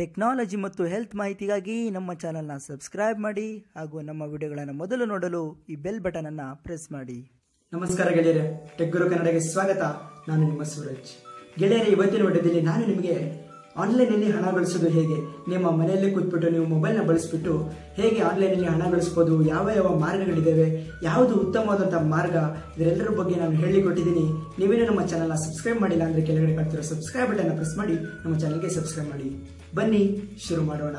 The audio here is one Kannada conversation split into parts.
ಟೆಕ್ನಾಲಜಿ ಮತ್ತು ಹೆಲ್ತ್ ಮಾಹಿತಿಗಾಗಿ ನಮ್ಮ ಚಾನಲ್ನ ಸಬ್ಸ್ಕ್ರೈಬ್ ಮಾಡಿ ಹಾಗೂ ನಮ್ಮ ವಿಡಿಯೋಗಳನ್ನು ಮೊದಲು ನೋಡಲು ಈ ಬೆಲ್ ಬಟನ್ ಅನ್ನು ಪ್ರೆಸ್ ಮಾಡಿ. ನಮಸ್ಕಾರ ಗೆಳೆಯರೇ ಟೆಕ್ ಗುರು ಕನ್ನಡಗೆ ಸ್ವಾಗತ. ನಾನು ನಿಮ್ಮ ಸೂರಜ್. ಗೆಳೆಯರೇ, ಇವತ್ತಿನ ವಿಡಿಯೋದಲ್ಲಿ ನಾನು ನಿಮಗೆ ಆನ್ಲೈನಲ್ಲಿ ಹಣ ಗಳಿಸೋದು ಹೇಗೆ? ನಿಮ್ಮ ಮನೆಯಲ್ಲೇ ಕೂತ್ಬಿಟ್ಟು ನೀವು ಮೊಬೈಲ್ನ ಬಳಸ್ಬಿಟ್ಟು ಹೇಗೆ ಆನ್ಲೈನಲ್ಲಿ ಹಣ ಗಳಿಸ್ಬೋದು? ಯಾವ ಯಾವ ಮಾರ್ಗಗಳಿದ್ದಾವೆ ಯಾವುದು ಉತ್ತಮವಾದಂಥ ಮಾರ್ಗ? ಇದರೆಲ್ಲರ ಬಗ್ಗೆ ನಾನು ಹೇಳಿಕೊಟ್ಟಿದ್ದೀನಿ. ನೀವೇನೂ ನಮ್ಮ ಚಾನಲ್ನ ಸಬ್ಸ್ಕ್ರೈಬ್ ಮಾಡಿಲ್ಲ ಅಂದರೆ ಕೆಳಗಡೆ ಕಾಣ್ತಿರೋ ಸಬ್ಸ್ಕ್ರೈಬ್ ಬಟನ್ನ ಪ್ರೆಸ್ ಮಾಡಿ, ನಮ್ಮ ಚಾನಲ್ಗೆ ಸಬ್ಸ್ಕ್ರೈಬ್ ಮಾಡಿ. ಬನ್ನಿ, ಶುರು ಮಾಡೋಣ.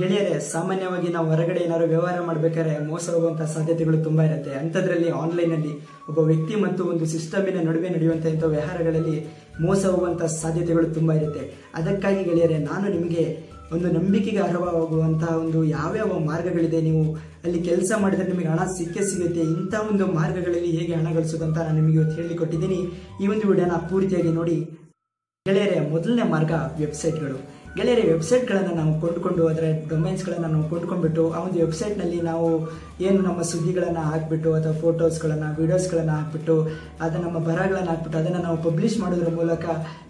ಗೆಳೆಯರೆ, ಸಾಮಾನ್ಯವಾಗಿ ನಾವು ಹೊರಗಡೆ ಏನಾದ್ರು ವ್ಯವಹಾರ ಮಾಡ್ಬೇಕಾದ್ರೆ ಮೋಸ ಹೋಗುವಂತಹ ಸಾಧ್ಯತೆಗಳು ತುಂಬಾ ಇರುತ್ತೆ. ಅಂಥದ್ರಲ್ಲಿ ಆನ್ಲೈನಲ್ಲಿ ಒಬ್ಬ ವ್ಯಕ್ತಿ ಮತ್ತು ಒಂದು ಸಿಸ್ಟಮಿನ ನಡುವೆ ನಡೆಯುವಂತಹ ಇಂಥ ವ್ಯವಹಾರಗಳಲ್ಲಿ ಮೋಸ ಹೋಗುವಂತಹ ಸಾಧ್ಯತೆಗಳು ತುಂಬಾ ಇರುತ್ತೆ. ಅದಕ್ಕಾಗಿ ಗೆಳೆಯರೇ, ನಾನು ನಿಮಗೆ ಒಂದು ನಂಬಿಕೆಗೆ ಅರ್ಹವಾಗುವಂತಹ ಒಂದು ಯಾವ್ಯಾವ ಮಾರ್ಗಗಳಿದೆ, ನೀವು ಅಲ್ಲಿ ಕೆಲಸ ಮಾಡಿದ್ರೆ ನಿಮಗೆ ಹಣ ಸಿಕ್ಕೇ ಸಿಗುತ್ತೆ, ಇಂಥ ಒಂದು ಮಾರ್ಗಗಳಲ್ಲಿ ಹೇಗೆ ಹಣ ಗಳಿಸೋದಂತ ನಾನು ನಿಮಗೆ ಇವತ್ತು ಹೇಳಿಕೊಟ್ಟಿದ್ದೀನಿ. ಈ ಒಂದು ವಿಡಿಯೋನ ಪೂರ್ತಿಯಾಗಿ ನೋಡಿ. ಗೆಳೆಯರೇ, ಮೊದಲನೇ ಮಾರ್ಗ ವೆಬ್ಸೈಟ್ಗಳು ಗೆಳೆಯರೆ ವೆಬ್ಸೈಟ್ಗಳನ್ನು ನಾವು ಕೊಂಡುಕೊಂಡು ಅದರ ಡೊಮೈನ್ಸ್ಗಳನ್ನು ನಾವು ಕೊಂಡ್ಕೊಂಡ್ಬಿಟ್ಟು, ಆ ಒಂದು ವೆಬ್ಸೈಟ್ನಲ್ಲಿ ನಾವು ಏನು ನಮ್ಮ ಸುದ್ದಿಗಳನ್ನು ಹಾಕ್ಬಿಟ್ಟು ಅಥವಾ ಫೋಟೋಸ್ಗಳನ್ನು ವೀಡಿಯೋಸ್ಗಳನ್ನು ಹಾಕ್ಬಿಟ್ಟು, ಅದು ನಮ್ಮ ಬರಹಗಳನ್ನು ಹಾಕ್ಬಿಟ್ಟು ಅದನ್ನು ನಾವು ಪಬ್ಲಿಷ್ ಮಾಡೋದ್ರ ಮೂಲಕ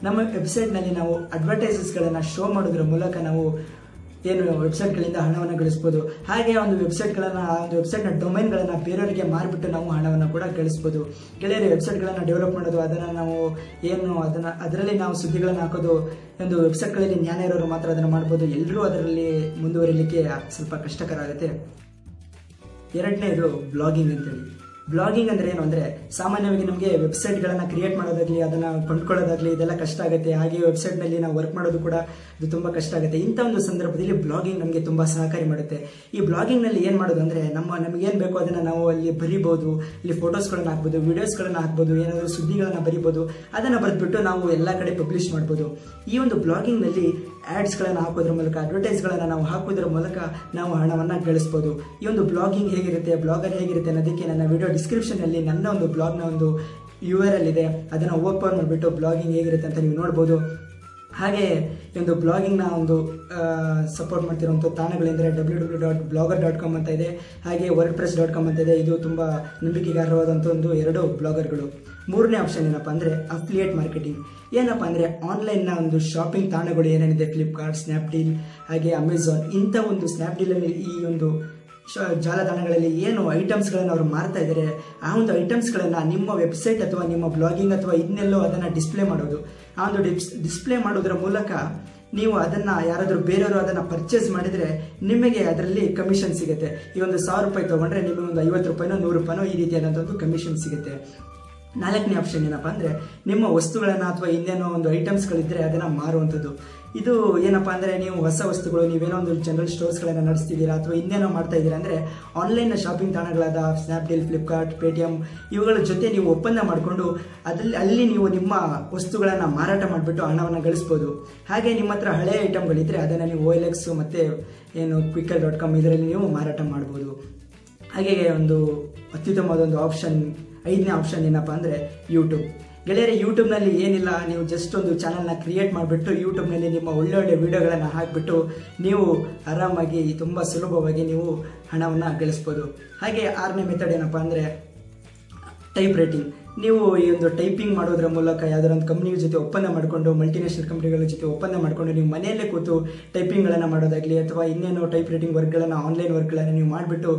ನಮ್ಮ ವೆಬ್ಸೈಟ್ನಲ್ಲಿ ನಾವು ಅಡ್ವರ್ಟೈಸಸ್ಗಳನ್ನು ಶೋ ಮಾಡೋದ್ರ ಮೂಲಕ ನಾವು ಏನು ವೆಬ್ಸೈಟ್ಗಳಿಂದ ಹಣವನ್ನು ಗಳಿಸ್ಬೋದು. ಹಾಗೆ ಒಂದು ವೆಬ್ಸೈಟ್ಗಳನ್ನು ಆ ಒಂದು ವೆಬ್ಸೈಟ್ನ ಡೊಮೈನ್ಗಳನ್ನು ಬೇರೆಯವರಿಗೆ ಮಾರ್ಬಿಟ್ಟು ನಾವು ಹಣವನ್ನು ಕೂಡ ಗಳಿಸ್ಬೋದು. ಗೆಳೆಯರ ವೆಬ್ಸೈಟ್ಗಳನ್ನು ಡೆವಲಪ್ ಮಾಡೋದು, ಅದನ್ನು ನಾವು ಏನು ಅದನ್ನು, ಅದರಲ್ಲಿ ನಾವು ಸುದ್ದಿಗಳನ್ನು ಹಾಕೋದು, ಒಂದು ವೆಬ್ಸೈಟ್ಗಳಲ್ಲಿ ಜ್ಞಾನ ಇರೋರು ಮಾತ್ರ ಅದನ್ನು ಮಾಡ್ಬೋದು. ಎಲ್ಲರೂ ಅದರಲ್ಲಿ ಮುಂದುವರಿಲಿಕ್ಕೆ ಸ್ವಲ್ಪ ಕಷ್ಟಕರ ಆಗುತ್ತೆ. ಎರಡನೇದು ಬ್ಲಾಗಿಂಗ್ ಅಂತೇಳಿ. ಬ್ಲಾಗಿಂಗ್ ಅಂದ್ರೆ ಏನು ಅಂದ್ರೆ ಸಾಮಾನ್ಯವಾಗಿ ನಮಗೆ ವೆಬ್ಸೈಟ್ಗಳನ್ನು ಕ್ರಿಯೇಟ್ ಮಾಡೋದಾಗ್ಲಿ, ಅದನ್ನ ಕೊಂಡ್ಕೊಳ್ಳೋದಾಗ್ಲಿ, ಇದೆಲ್ಲ ಕಷ್ಟ ಆಗುತ್ತೆ. ಹಾಗೆ ವೆಬ್ಸೈಟ್ನಲ್ಲಿ ನಾವು ವರ್ಕ್ ಮಾಡೋದು ಕೂಡ ಇದು ತುಂಬಾ ಕಷ್ಟ ಆಗುತ್ತೆ. ಇಂಥ ಒಂದು ಸಂದರ್ಭದಲ್ಲಿ ಬ್ಲಾಗಿಂಗ್ ನಮಗೆ ತುಂಬಾ ಸಹಕಾರಿ ಮಾಡುತ್ತೆ. ಈ ಬ್ಲಾಗಿಂಗ್ನಲ್ಲಿ ಏನು ಮಾಡೋದು ಅಂದ್ರೆ ನಮ್ಮ, ನಮಗೆ ಏನು ಬೇಕೋ ಅದನ್ನ ನಾವು ಅಲ್ಲಿ ಬರಿಬೋದು ಇಲ್ಲಿ ಫೋಟೋಸ್ಗಳನ್ನ ಹಾಕ್ಬೋದು ವಿಡಿಯೋಸ್ಗಳನ್ನ ಹಾಕ್ಬೋದು, ಏನಾದರೂ ಸುದ್ದಿಗಳನ್ನ ಬರಿಬೋದು, ಅದನ್ನ ಬರೆದ್ಬಿಟ್ಟು ನಾವು ಎಲ್ಲ ಕಡೆ ಪಬ್ಲಿಷ್ ಮಾಡ್ಬೋದು. ಈ ಒಂದು ಬ್ಲಾಗಿಂಗ್ನಲ್ಲಿ ಆಡ್ಸ್ಗಳನ್ನು ಹಾಕೋದ್ರ ಮೂಲಕ ಅಡ್ವರ್ಟೈಸ್ಗಳನ್ನು ನಾವು ಹಾಕೋದ್ರ ಮೂಲಕ ನಾವು ಹಣವನ್ನು ಗಳಿಸ್ಬೋದು. ಈ ಒಂದು ಬ್ಲಾಗಿಂಗ್ ಹೇಗಿರುತ್ತೆ ಬ್ಲಾಗರ್ ಹೇಗಿರುತ್ತೆ ಅನ್ನೋದಕ್ಕೆ ನನ್ನ ವಿಡಿಯೋ ಡಿಸ್ಕ್ರಿಪ್ಷನಲ್ಲಿ ನನ್ನ ಒಂದು ಬ್ಲಾಗ್ನ ಒಂದು ಯು ಆರ್ ಎಲ್ ಇದೆ. ಅದನ್ನು ಓಪನ್ ಮಾಡಿಬಿಟ್ಟು ಬ್ಲಾಗಿಂಗ್ ಹೇಗಿರುತ್ತೆ ಅಂತ ನೀವು ನೋಡ್ಬೋದು. ಹಾಗೆ ಈ ಒಂದು ಬ್ಲಾಗಿಂಗ್ನ ಒಂದು ಸಪೋರ್ಟ್ ಮಾಡ್ತಿರುವಂಥ ತಾಣಗಳೆಂದರೆ W W dot blogger dot com ಅಂತ ಇದೆ. ಹಾಗೆ ವರ್ಡ್ ಪ್ರೆಸ್ ಡಾಟ್ ಕಾಮ್ ಅಂತ ಇದೆ. ಇದು ತುಂಬ ನಂಬಿಕೆಗಾರವಾದಂಥ ಒಂದು ಎರಡು ಬ್ಲಾಗರ್ಗಳು ಮೂರನೇ ಆಪ್ಷನ್ ಏನಪ್ಪ ಅಂದರೆ ಅಫ್ಲಿಯೇಟ್ ಮಾರ್ಕೆಟಿಂಗ್ ಏನಪ್ಪ ಅಂದರೆ ಆನ್ಲೈನ್ನ ಒಂದು ಶಾಪಿಂಗ್ ತಾಣಗಳು ಏನೇನಿದೆ? ಫ್ಲಿಪ್ಕಾರ್ಟ್ ಸ್ನ್ಯಾಪ್ಡೀಲ್ ಹಾಗೆ ಅಮೆಝಾನ್ ಇಂಥ ಒಂದು ಸ್ನ್ಯಾಪ್ಡೀಲಲ್ಲಿ ಈ ಒಂದು ಜಾಲತಾಣಗಳಲ್ಲಿ ಏನು ಐಟಮ್ಸ್ಗಳನ್ನು ಅವರು ಮಾರ್ತಾ ಇದ್ದಾರೆ ಆ ಒಂದು ಐಟಮ್ಸ್ಗಳನ್ನು ನಿಮ್ಮ ವೆಬ್ಸೈಟ್ ಅಥವಾ ನಿಮ್ಮ ಬ್ಲಾಗಿಂಗ್ ಅಥವಾ ಇದನ್ನೆಲ್ಲೋ ಅದನ್ನು ಡಿಸ್ಪ್ಲೇ ಮಾಡೋದು. ಆ ಒಂದು ಡಿಸ್ ಡಿಸ್ಪ್ಲೇ ಮಾಡೋದ್ರ ಮೂಲಕ ನೀವು ಅದನ್ನು ಯಾರಾದರೂ ಬೇರೆಯವರು ಅದನ್ನು ಪರ್ಚೇಸ್ ಮಾಡಿದರೆ ನಿಮಗೆ ಅದರಲ್ಲಿ ಕಮಿಷನ್ ಸಿಗುತ್ತೆ. ಈ ಒಂದು ಸಾವಿರ ರೂಪಾಯಿ ತೊಗೊಂಡ್ರೆ ನಿಮಗೆ ಒಂದು ಐವತ್ತು ರೂಪಾಯಿನೋ, ನೂರು ರೂಪಾಯಿನೋ ಈ ರೀತಿಯಾದಂಥ ಒಂದು ಕಮಿಷನ್ ಸಿಗುತ್ತೆ. ನಾಲ್ಕನೇ ಆಪ್ಷನ್ ಏನಪ್ಪ ಅಂದರೆ ನಿಮ್ಮ ವಸ್ತುಗಳನ್ನು ಅಥವಾ ಇನ್ನೇನೋ ಒಂದು ಐಟಮ್ಸ್ಗಳಿದ್ದರೆ ಅದನ್ನು ಮಾರುವಂಥದ್ದು. ಇದು ಏನಪ್ಪ ಅಂದರೆ ನೀವು ಹೊಸ ವಸ್ತುಗಳು, ನೀವೇನೋ ಒಂದು ಜನರಲ್ ಸ್ಟೋರ್ಸ್ಗಳನ್ನು ನಡೆಸ್ತಿದ್ದೀರಾ ಅಥವಾ ಇನ್ನೇನೋ ಮಾಡ್ತಾ ಇದ್ದೀರಾ ಅಂದರೆ ಆನ್ಲೈನ್ನ ಶಾಪಿಂಗ್ ತಾಣಗಳಾದ ಸ್ನ್ಯಾಪ್ಡೀಲ್ ಫ್ಲಿಪ್ಕಾರ್ಟ್ ಪೇಟಿಎಮ್ ಇವುಗಳ ಜೊತೆ ನೀವು ಒಪ್ಪಂದ ಮಾಡಿಕೊಂಡು ಅದರಲ್ಲಿ, ಅಲ್ಲಿ ನೀವು ನಿಮ್ಮ ವಸ್ತುಗಳನ್ನು ಮಾರಾಟ ಮಾಡಿಬಿಟ್ಟು ಹಣವನ್ನು ಗಳಿಸ್ಬೋದು. ಹಾಗೆ ನಿಮ್ಮ ಹತ್ರ ಹಳೆಯ ಐಟಮ್ಗಳಿದ್ದರೆ ಅದನ್ನು ನೀವು ಓ ಎಲ್ ಎಕ್ಸ್ ಮತ್ತು ಏನು ಕ್ವಿಕ್ಕರ್ ಡಾಟ್ ಕಾಮ್ ಇದರಲ್ಲಿ ನೀವು ಮಾರಾಟ ಮಾಡ್ಬೋದು. ಹಾಗೆಯೇ ಒಂದು ಅತ್ಯುತ್ತಮವಾದ ಒಂದು ಆಪ್ಷನ್ ಐದನೇ ಆಪ್ಷನ್ ಏನಪ್ಪ ಅಂದರೆ ಯೂಟ್ಯೂಬ್ ಗೆಳೆಯರೆ ಯೂಟ್ಯೂಬ್ನಲ್ಲಿ ಏನಿಲ್ಲ, ನೀವು ಜಸ್ಟ್ ಒಂದು ಚಾನಲ್ನ ಕ್ರಿಯೇಟ್ ಮಾಡಿಬಿಟ್ಟು ಯೂಟ್ಯೂಬ್ನಲ್ಲಿ ನಿಮ್ಮ ಒಳ್ಳೊಳ್ಳೆ ಒಳ್ಳೆ ವಿಡಿಯೋಗಳನ್ನು ಹಾಕಿಬಿಟ್ಟು ನೀವು ಆರಾಮಾಗಿ, ತುಂಬ ಸುಲಭವಾಗಿ ನೀವು ಹಣವನ್ನು ಗಳಿಸ್ಬೋದು. ಹಾಗೆ ಆರನೇ ಮೆಥಡ್ ಏನಪ್ಪ ಅಂದರೆ ಟೈಪ್ ರೈಟಿಂಗ್ ನೀವು ಈ ಒಂದು ಟೈಪಿಂಗ್ ಮಾಡೋದ್ರ ಮೂಲಕ ಯಾವ್ದಾರ ಒಂದು ಕಂಪ್ನಿಗಳ ಜೊತೆ ಒಪ್ಪಂದ ಮಾಡಿಕೊಂಡು ಮಲ್ಟಿನ್ಯಾಷನಲ್ ಕಂಪ್ನಿಗಳ ಜೊತೆ ಒಪ್ಪಂದ ಮಾಡಿಕೊಂಡು ನೀವು ಮನೆಯಲ್ಲೇ ಕೂತು ಟೈಪಿಂಗ್ಗಳನ್ನು ಮಾಡೋದಾಗಲಿ ಅಥವಾ ಇನ್ನೇನು ಟೈಪ್ ರೈಟಿಂಗ್ ವರ್ಕ್ಗಳನ್ನು ಆನ್ಲೈನ್ ವರ್ಕ್ಗಳನ್ನು ನೀವು ಮಾಡಿಬಿಟ್ಟು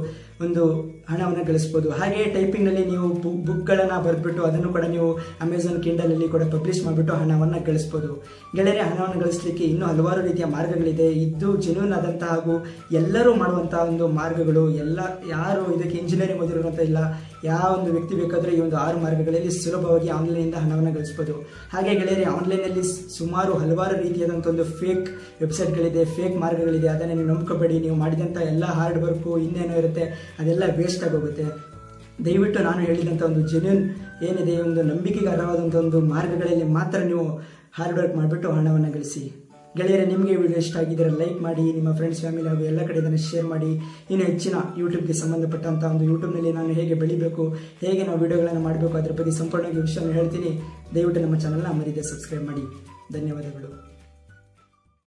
ಒಂದು ಹಣವನ್ನು ಗಳಿಸ್ಬೋದು. ಹಾಗೆ ಟೈಪಿಂಗ್ನಲ್ಲಿ ನೀವು ಬುಕ್ ಬುಕ್ಗಳನ್ನು ಬರೆದ್ಬಿಟ್ಟು ಅದನ್ನು ಕೂಡ ನೀವು ಅಮೆಝಾನ್ ಕಿಂಡಲಲ್ಲಿ ಕೂಡ ಪಬ್ಲಿಷ್ ಮಾಡಿಬಿಟ್ಟು ಹಣವನ್ನು ಗಳಿಸ್ಬೋದು. ಗೆಳೆಯರೆ, ಹಣವನ್ನು ಗಳಿಸಲಿಕ್ಕೆ ಇನ್ನೂ ಹಲವಾರು ರೀತಿಯ ಮಾರ್ಗಗಳಿದೆ. ಇದು ಜೆನ್ಯೂನ್ ಆದಂತಹ ಹಾಗೂ ಎಲ್ಲರೂ ಮಾಡುವಂತಹ ಒಂದು ಮಾರ್ಗಗಳು ಎಲ್ಲ, ಯಾರು ಇದಕ್ಕೆ ಇಂಜಿನಿಯರಿಂಗ್ ಓದಿರುವಂಥ ಇಲ್ಲ. ಯಾವ ಒಂದು ವ್ಯಕ್ತಿ ಬೇಕಾದರೂ ಈ ಒಂದು ಆರು ಮಾರ್ಗಗಳಲ್ಲಿ ಸುಲಭವಾಗಿ ಆನ್ಲೈನಿಂದ ಹಣವನ್ನು ಗಳಿಸ್ಬೋದು. ಹಾಗೆ ಗೆಳೆಯರೆ, ಆನ್ಲೈನಲ್ಲಿ ಸುಮಾರು ಹಲವಾರು ರೀತಿಯಾದಂಥ ಒಂದು ಫೇಕ್ ವೆಬ್ಸೈಟ್ಗಳಿದೆ ಫೇಕ್ ಮಾರ್ಗಗಳಿದೆ. ಅದನ್ನು ನೀವು ನಂಬ್ಕೋಬೇಡಿ. ನೀವು ಮಾಡಿದಂಥ ಎಲ್ಲ ಹಾರ್ಡ್ ವರ್ಕು ಇನ್ನೇನೋ ಇರುತ್ತೆ, ಅದೆಲ್ಲ ವೇಸ್ಟ್ ಆಗೋಗುತ್ತೆ. ದಯವಿಟ್ಟು ನಾನು ಹೇಳಿದಂಥ ಒಂದು ಜೆನ್ಯೂನ್ ಏನಿದೆ ಒಂದು ನಂಬಿಕೆಗೆ ಅರ್ಹವಾದಂಥ ಒಂದು ಮಾರ್ಗಗಳಲ್ಲಿ ಮಾತ್ರ ನೀವು ಹಾರ್ಡ್ ವರ್ಕ್ ಮಾಡಿಬಿಟ್ಟು ಹಣವನ್ನು ಗಳಿಸಿ. ಗೆಳೆಯರೆ, ನಿಮಗೆ ವಿಡಿಯೋ ಇಷ್ಟ ಆಗಿದ್ದರೆ ಲೈಕ್ ಮಾಡಿ, ನಿಮ್ಮ ಫ್ರೆಂಡ್ಸ್ ಫ್ಯಾಮಿಲಿ ಹಾಗೂ ಎಲ್ಲ ಕಡೆ ಇದನ್ನು ಶೇರ್ ಮಾಡಿ. ಇನ್ನು ಹೆಚ್ಚಿನ ಯೂಟ್ಯೂಬ್ಗೆ ಸಂಬಂಧಪಟ್ಟಂಥ ಒಂದು ಯೂಟ್ಯೂಬ್ನಲ್ಲಿ ನಾನು ಹೇಗೆ ಬೆಳಿಬೇಕು, ಹೇಗೆ ನಾವು ವಿಡಿಯೋಗಳನ್ನು ಮಾಡಬೇಕು, ಅದರ ಬಗ್ಗೆ ಸಂಪೂರ್ಣವಾಗಿ ವಿಷಯವನ್ನು ಹೇಳ್ತೀನಿ. ದಯವಿಟ್ಟು ನಮ್ಮ ಚಾನಲ್ನ ಮರೀದೆ ಸಬ್ಸ್ಕ್ರೈಬ್ ಮಾಡಿ. ಧನ್ಯವಾದಗಳು.